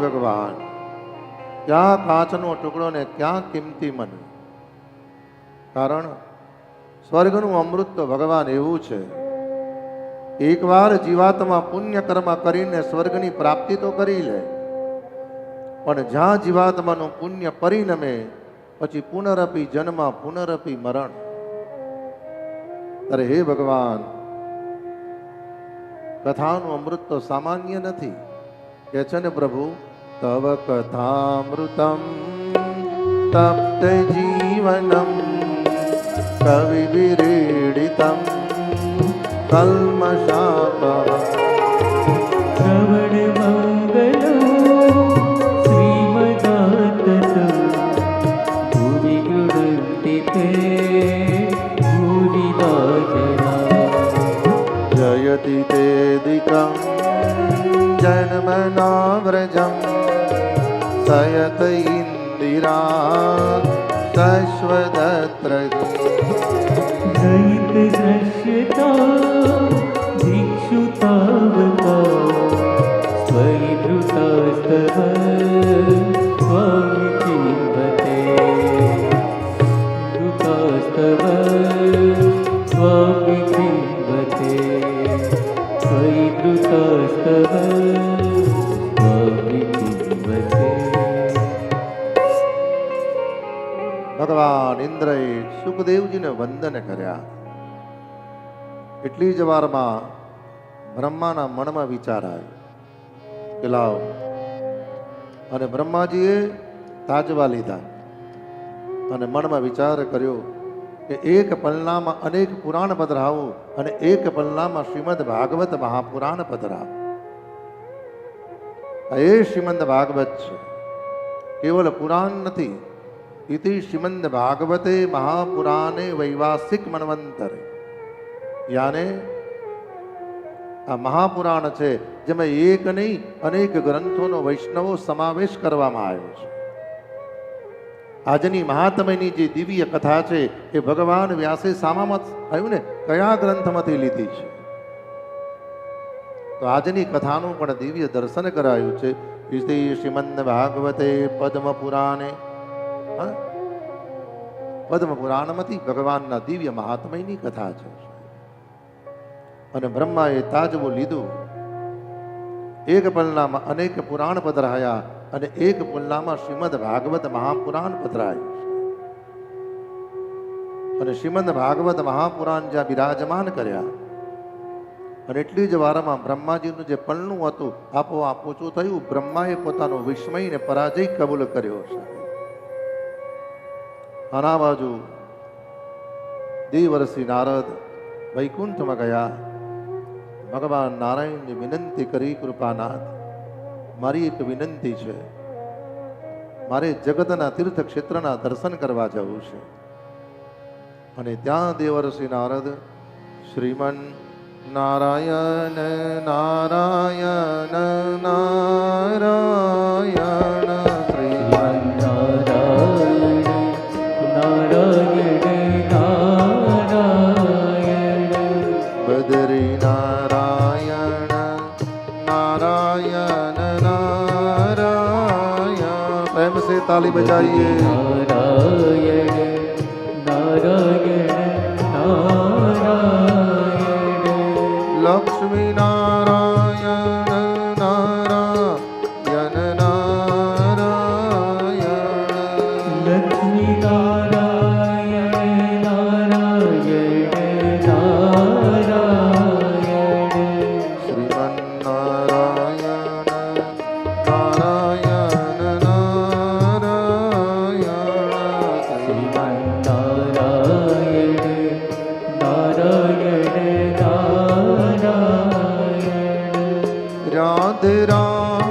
ભગવાન. ક્યાં કાચનો ટુકડો ને ક્યાં કિંમતી મન. કારણ સ્વર્ગનું અમૃત તો ભગવાન એવું છે. એકવાર જીવાત્મા પુણ્ય કર્મ કરીને સ્વર્ગની પ્રાપ્તિ તો કરી લે. પણ જ્યાં જીવાત્માનું પુણ્ય પરિણમે, પછી પુનરપી જન્મ, પુનરપી મરણ. અરે હે ભગવાન, કથાનું અમૃત તો સામાન્ય નથી. કે છે ને પ્રભુ? તવ કથામૃતમ તપ્ત જીવનમ કવિ વિરીડિતમ કલ્મશાપ શ્રવણ મંગલો जयति ભૂમિ ગૃહંતિ તે ભૂરિદા જના જયતિ તેદિકં જન્મનાવ્રજમ સયત ઇન્દિરા શશ્વદત્ર ભગવાન સુખદેવજીને વંદન કર્યા. એટલી જ વારમાં બ્રહ્માના મનમાં વિચાર આવ્યો કે લાવ, અને બ્રહ્માજીએ તાજવા લીધા અને મનમાં વિચાર કર્યો કે એક પલનામાં અનેક પુરાણ પધરાવું અને એક પલનામાં શ્રીમદ ભાગવત મહાપુરાણ પધરાવું. એ શ્રીમદ ભાગવત છે. કેવલ પુરાણ નથી ઇતિ શ્રીમદ ભાગવતે महापुराणे વૈવાસિક મનવંતરે યાને આ મહાપુરાણ છે જેમાં એક નહીં અનેક ગ્રંથોનો વૈષ્ણવો સમાવેશ કરવામાં આવ્યો છે આજની મહાત્મયની જે દિવ્ય કથા છે એ ભગવાન વ્યાસે સામામાં આવ્યું ને કયા ગ્રંથમાંથી લીધી છે તો આજની કથાનું પણ દિવ્ય દર્શન કરાયું છે શ્રીમંદ ભાગવતે પદ્મ પુરાણે હા? પદ્મ પુરાણમાંથી ભગવાનના દિવ્ય મહાત્મયની કથા છે. અને બ્રહ્માએ તાજવો લીધું. એક પલનામાં અનેક પુરાણ પધરાયા અને એક પલનામાં શ્રીમદ ભાગવત મહાપુરાણ પધરાયું અને શ્રીમદ ભાગવત મહાપુરાણ જ્યાં બિરાજમાન કર્યા, અને એટલી જ વારમાં બ્રહ્માજીનું જે પલનું હતું, આપોઆપ ઓછું થયું, બ્રહ્માએ પોતાનો વિસ્મયને પરાજય કબૂલ કર્યો છે. આના બાજુ દેવર્ષિ નારદ, વૈકુંઠમાં ગયા. ભગવાન નારાયણની વિનંતી કરી, કૃપાનાથ, મારી એક વિનંતી છે. મારે જગતના તીર્થ ક્ષેત્રના દર્શન કરવા જવું છે. અને ત્યાં દેવર્ષિ નારદ, શ્રીમન નારાયણ નારાયણ નારાયણ પ્રેમ से રાધે રામ.